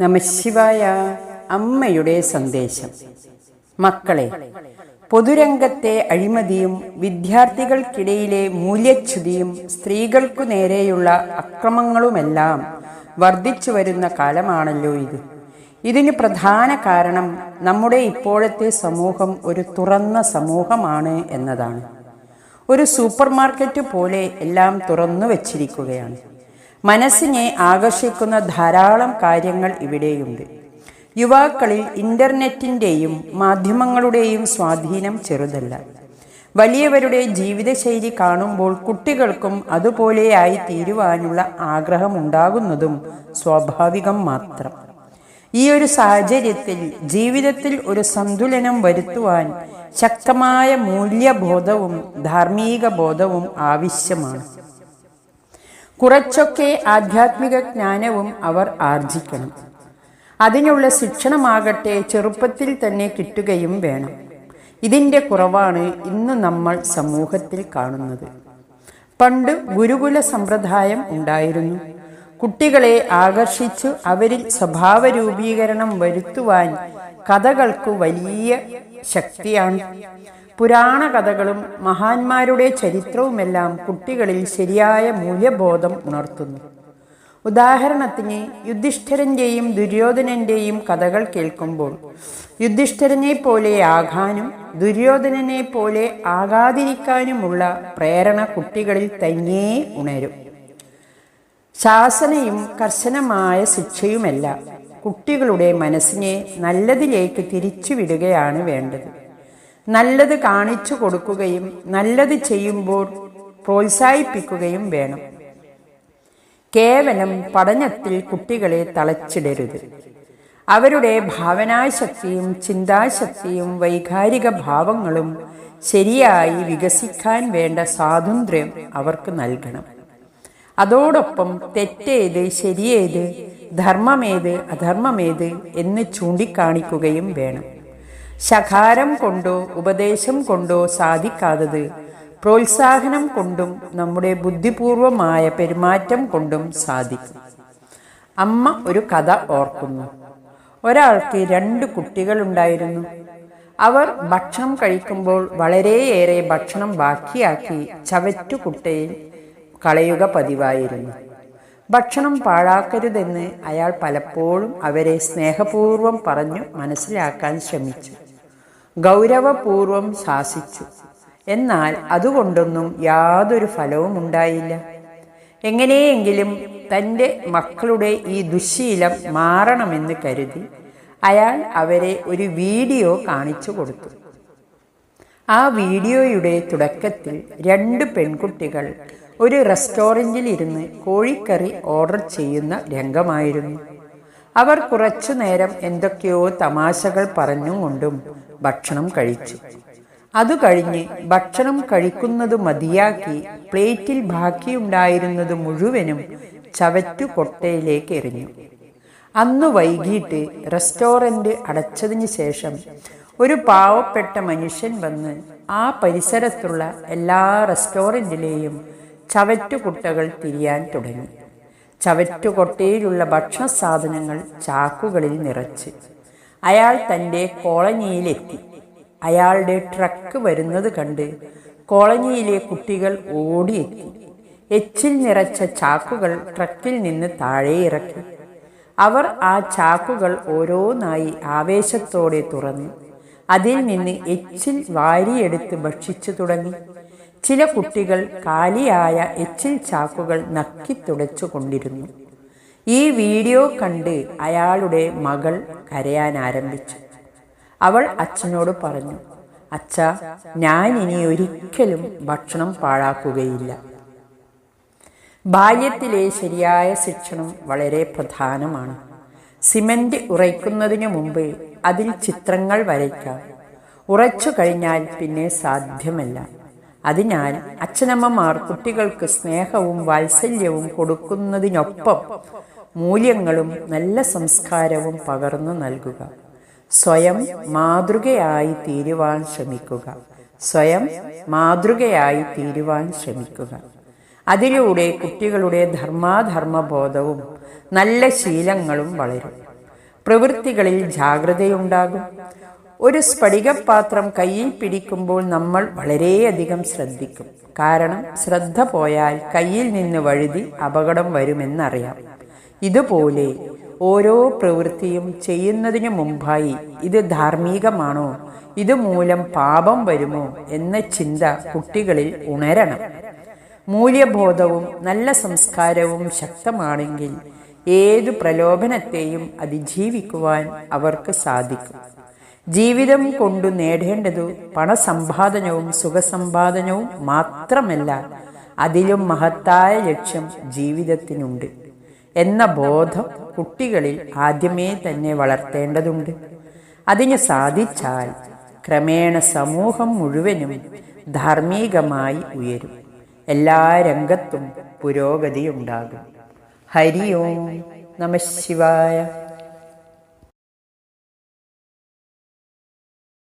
നമശിവായ അമ്മയുടെ സന്ദേശം. മക്കളെ പൊതുരംഗത്തെ അഴിമതിയും വിദ്യാർത്ഥികൾക്കിടയിലെ മൂല്യച്യുതിയും സ്ത്രീകൾക്കു നേരെയുള്ള അക്രമങ്ങളുമെല്ലാം വർദ്ധിച്ചു വരുന്ന കാലമാണല്ലോ ഇത്. ഇതിന് പ്രധാന കാരണം നമ്മുടെ ഇപ്പോഴത്തെ സമൂഹം ഒരു തുറന്ന സമൂഹമാണ് എന്നതാണ്. ഒരു സൂപ്പർ മാർക്കറ്റ് പോലെ എല്ലാം തുറന്നു വച്ചിരിക്കുകയാണ്. മനസ്സിനെ ആകർഷിക്കുന്ന ധാരാളം കാര്യങ്ങൾ ഇവിടെയുണ്ട്. യുവാക്കളിൽ ഇന്റർനെറ്റിന്റെയും മാധ്യമങ്ങളുടെയും സ്വാധീനം ചെറുതല്ല. വലിയവരുടെ ജീവിതശൈലി കാണുമ്പോൾ കുട്ടികൾക്കും അതുപോലെയായി തീരുവാനുള്ള ആഗ്രഹമുണ്ടാകുന്നതും സ്വാഭാവികം മാത്രം. ഈ ഒരു സാഹചര്യത്തിൽ ജീവിതത്തിൽ ഒരു സന്തുലനം വരുത്തുവാൻ ശക്തമായ മൂല്യബോധവും ധാർമ്മിക ബോധവും ആവശ്യമാണ്. കുറച്ചൊക്കെ ആധ്യാത്മിക ജ്ഞാനവും അവർ ആർജിക്കണം. അതിനുള്ള ശിക്ഷണമാകട്ടെ ചെറുപ്പത്തിൽ തന്നെ കിട്ടുകയും വേണം. ഇതിന്റെ കുറവാണ് ഇന്ന് നമ്മൾ സമൂഹത്തിൽ കാണുന്നത്. പണ്ട് ഗുരുകുല സമ്പ്രദായം ഉണ്ടായിരുന്നു. കുട്ടികളെ ആകർഷിച്ചു അവരിൽ സ്വഭാവ രൂപീകരണം വരുത്തുവാൻ കഥകൾക്ക് വലിയ ശക്തിയാണ്. പുരാണ കഥകളും മഹാന്മാരുടെ ചരിത്രവുമെല്ലാം കുട്ടികളിൽ ശരിയായ മൂല്യബോധം ഉണർത്തുന്നു. ഉദാഹരണത്തിന് യുധിഷ്ഠിരന്റെയും ദുര്യോധനന്റെയും കഥകൾ കേൾക്കുമ്പോൾ യുധിഷ്ഠിരനെ പോലെ ആകാനും ദുര്യോധനനെ പോലെ ആകാതിരിക്കാനുമുള്ള പ്രേരണ കുട്ടികളിൽ തന്നെ ഉണരും. ശാസനയും കർശനമായ ശിക്ഷയുമല്ല. കുട്ടികളുടെ മനസ്സിനെ നല്ലതിലേക്ക് തിരിച്ചുവിടുകയാണ് വേണ്ടത്. നല്ലത് കാണിച്ചു കൊടുക്കുകയും നല്ലത് ചെയ്യുമ്പോൾ പ്രോത്സാഹിപ്പിക്കുകയും വേണം. കേവലം പഠനത്തിൽ കുട്ടികളെ തളച്ചിടരുത്. അവരുടെ ഭാവനാശക്തിയും ചിന്താശക്തിയും വൈകാരിക ഭാവങ്ങളും ശരിയായി വികസിക്കാൻ വേണ്ട സ്വാതന്ത്ര്യം അവർക്ക് നൽകണം. അതോടൊപ്പം തെറ്റേത് ശരിയേത് ധർമ്മമേത് അധർമ്മമേത് എന്ന് ചൂണ്ടിക്കാണിക്കുകയും വേണം. ശകാരം കൊണ്ടോ ഉപദേശം കൊണ്ടോ സാധിക്കാത്തത് പ്രോത്സാഹനം കൊണ്ടും നമ്മുടെ ബുദ്ധിപൂർവമായ പെരുമാറ്റം കൊണ്ടും സാധിക്കും. അമ്മ ഒരു കഥ ഓർക്കുന്നു. ഒരാൾക്ക് രണ്ട് കുട്ടികളുണ്ടായിരുന്നു. അവർ ഭക്ഷണം കഴിക്കുമ്പോൾ വളരെയേറെ ഭക്ഷണം ബാക്കിയാക്കി ചവറ്റുകുട്ടയിൽ കളയുക പതിവായിരുന്നു. ഭക്ഷണം പാഴാക്കരുതെന്ന് അയാൾ പലപ്പോഴും അവരെ സ്നേഹപൂർവം പറഞ്ഞു മനസ്സിലാക്കാൻ ശ്രമിച്ചു. ഗൗരവപൂർവം ശാസിച്ചു. എന്നാൽ അതുകൊണ്ടൊന്നും യാതൊരു ഫലവും ഉണ്ടായില്ല. എങ്ങനെയെങ്കിലും തന്റെ മക്കളുടെ ഈ ദുശീലം മാറണമെന്ന് കരുതി അയാൾ അവരെ ഒരു വീഡിയോ കാണിച്ചു കൊടുത്തു. ആ വീഡിയോയുടെ തുടക്കത്തിൽ രണ്ട് പെൺകുട്ടികൾ ഒരു റെസ്റ്റോറന്റിൽ ഇരുന്ന് കോഴിക്കറി ഓർഡർ ചെയ്യുന്ന രംഗമായിരുന്നു. അവർ കുറച്ചു നേരം എന്തൊക്കെയോ തമാശകൾ പറഞ്ഞുകൊണ്ടും ഭക്ഷണം കഴിച്ചു. അത് കഴിഞ്ഞ് ഭക്ഷണം കഴിക്കുന്നത് മതിയാക്കി പ്ലേറ്റിൽ ബാക്കിയുണ്ടായിരുന്നത് മുഴുവനും ചവറ്റു കൊട്ടയിലേക്ക് എറിഞ്ഞു. അന്ന് വൈകിട്ട് റെസ്റ്റോറന്റ് അടച്ചതിന് ശേഷം ഒരു പാവപ്പെട്ട മനുഷ്യൻ വന്ന് ആ പരിസരത്തുള്ള എല്ലാ റെസ്റ്റോറന്റിലെയും ചവറ്റുകുട്ടകൾ തിരിയാൻ തുടങ്ങി. ചവറ്റുകൊട്ടയിലുള്ള ഭക്ഷണ സാധനങ്ങൾ ചാക്കുകളിൽ നിറച്ച്. അയാൾ തന്റെ കോളനിയിലെത്തി. അയാളുടെ ട്രക്ക് വരുന്നത് കണ്ട് കോളനിയിലെ കുട്ടികൾ ഓടിയെത്തി. എച്ചിൽ നിറച്ച ചാക്കുകൾ ട്രക്കിൽ നിന്ന് താഴെ ഇറക്കി അവർ ആ ചാക്കുകൾ ഓരോന്നായി ആവേശത്തോടെ തുറന്നു അതിൽ നിന്ന് എച്ചിൽ വാരിയെടുത്ത് ഭക്ഷിച്ചു തുടങ്ങി. ചില കുട്ടികൾ കാലിയായ എച്ചിൽ ചാക്കുകൾ നക്കി തുടച്ചു കൊണ്ടിരുന്നു. ഈ വീഡിയോ കണ്ട് അയാളുടെ മകൾ കരയാൻ ആരംഭിച്ചു. അവൾ അച്ഛനോട് പറഞ്ഞു അച്ഛ ഞാൻ ഇനി ഒരിക്കലും ഭക്ഷണം പാഴാക്കുകയില്ല. ബാല്യത്തിലെ ശരിയായ ശിക്ഷണം വളരെ പ്രധാനമാണ്. സിമന്റ് ഉറയ്ക്കുന്നതിനു മുമ്പ് അതിൽ ചിത്രങ്ങൾ വരയ്ക്കാം. ഉറച്ചു കഴിഞ്ഞാൽ പിന്നെ സാധ്യമല്ല. അതിനാൽ അച്ഛനമ്മമാർ കുട്ടികൾക്ക് സ്നേഹവും വാത്സല്യവും കൊടുക്കുന്നതിനൊപ്പം മൂല്യങ്ങളും നല്ല സംസ്കാരവും പകർന്നു നൽകുക. സ്വയം മാതൃകയായി തീരുവാൻ ശ്രമിക്കുക. സ്വയം മാതൃകയായി തീരുവാൻ ശ്രമിക്കുക. അതിലൂടെ കുട്ടികളുടെ ധർമാധർമ്മ ബോധവും നല്ല ശീലങ്ങളും വളരും. പ്രവൃത്തികളിൽ ജാഗ്രതയുണ്ടാകും. ഒരു സ്ഫടികപാത്രം കയ്യിൽ പിടിക്കുമ്പോൾ നമ്മൾ വളരെയധികം ശ്രദ്ധിക്കും. കാരണം ശ്രദ്ധ പോയാൽ കയ്യിൽ നിന്ന് വഴുതി അപകടം വരുമെന്നറിയാം. ഇതുപോലെ ഓരോ പ്രവൃത്തിയും ചെയ്യുന്നതിനു മുമ്പായി ഇത് ധാർമ്മികമാണോ? ഇതുമൂലം പാപം വരുമോ? എന്ന ചിന്ത കുട്ടികളിൽ ഉണരണം. മൂല്യബോധവും നല്ല സംസ്കാരവും ശക്തമാണെങ്കിൽ ഏതു പ്രലോഭനത്തെയും അതിജീവിക്കുവാൻ അവർക്ക് സാധിക്കും. ജീവിതം കൊണ്ടു നേടേണ്ടതു പണസമ്പാദനവും സുഖസമ്പാദനവും മാത്രമല്ല അതിലും മഹത്തായ ലക്ഷ്യം ജീവിതത്തിനുണ്ട് എന്ന ബോധം കുട്ടികളിൽ ആദ്യമേ തന്നെ വളർത്തേണ്ടതുണ്ട്. അതിന് സാധിച്ചാൽ ക്രമേണ സമൂഹം മുഴുവനും ധാർമ്മികമായി ഉയരും. എല്ലാ രംഗത്തും പുരോഗതിയുണ്ടാകും. ഹരി ഓം നമ ശിവായ.